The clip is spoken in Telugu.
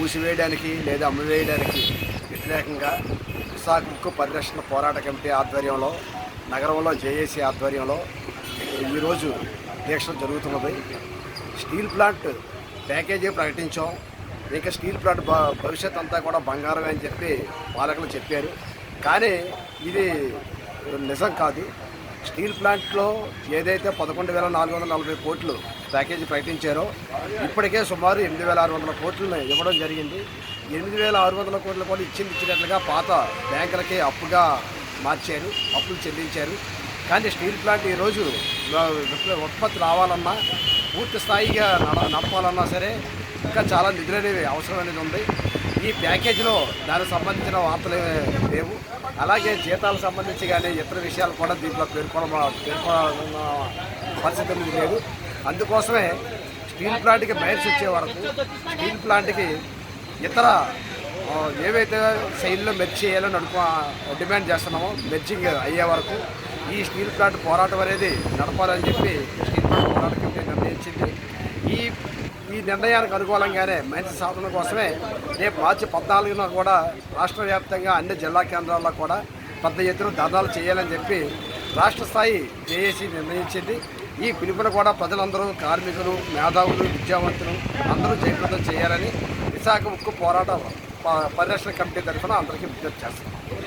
మూసివేయడానికి లేదా అమ్మివేయడానికి వ్యతిరేకంగా విశాఖ ఉక్కు పరిరక్షణ పోరాట కమిటీ ఆధ్వర్యంలో నగరంలో జేఏసీ ఆధ్వర్యంలో ఈరోజు దీక్షలు జరుగుతున్నది. స్టీల్ ప్లాంట్ ప్యాకేజీ ప్రకటించాం. ఇంకా స్టీల్ ప్లాంట్ భవిష్యత్ అంతా కూడా బంగారమే అని చెప్పి పాలకులు చెప్పారు. కానీ ఇది నిజం కాదు. స్టీల్ ప్లాంట్లో ఏదైతే పదకొండు వేల నాలుగు వందల నలభై కోట్లు ప్యాకేజీ ప్రకటించారో. ఇప్పటికే సుమారు ఎనిమిది వేల ఆరు వందల కోట్లను ఇవ్వడం జరిగింది. ఎనిమిది వేల ఆరు వందల కోట్లు కూడా ఇచ్చింది ఇచ్చినట్లుగా పాత బ్యాంకులకి అప్పుగా మార్చారు అప్పులు చెల్లించారు. కానీ స్టీల్ ప్లాంట్ ఈరోజు ఉత్పత్తి రావాలన్నా పూర్తి స్థాయిగా నడ నడపాలన్నా సరే ఇంకా చాలా నిధులు అనేవి అవసరం అనేది ఉంది. ఈ ప్యాకేజీలో దానికి సంబంధించిన వార్తలు లేవు. అలాగే జీతాలకు సంబంధించి కానీ ఇతర విషయాలు కూడా దీంట్లో పేర్కొన పేర్కొన పరిస్థితి అనేది లేదు. అందుకోసమే స్టీల్ ప్లాంట్కి మైల్స్ వచ్చే వరకు స్టీల్ ప్లాంట్కి ఇతర ఏవైతే శైలిలో మెర్చి వేయాలని అనుకో డిమాండ్ చేస్తున్నామో మెర్చింగ్ అయ్యే వరకు ఈ స్టీల్ ప్లాంట్ పోరాటం అనేది నడపాలని చెప్పి స్టీల్ ప్లాంట్ పోరాటం నిర్ణయించింది. ఈ ఈ నిర్ణయానికి అనుకూలంగానే మంచి సాధన కోసమే రేపు మార్చి పద్నాలుగున కూడా రాష్ట్ర వ్యాప్తంగా అన్ని జిల్లా కేంద్రాల్లో కూడా పెద్ద ఎత్తున ధర్నాలు చేయాలని చెప్పి రాష్ట్ర స్థాయి జేఏసీ నిర్ణయించింది. ఈ పిలుపును కూడా ప్రజలందరూ కార్మికులు మేధావులు విద్యావంతులు అందరూ జయప్రదం చేయాలని విశాఖ ఉక్కు పోరాట ప- పరిరక్షణ కమిటీ తరఫున అందరికీ విజ్ఞప్తి చేస్తున్నాం.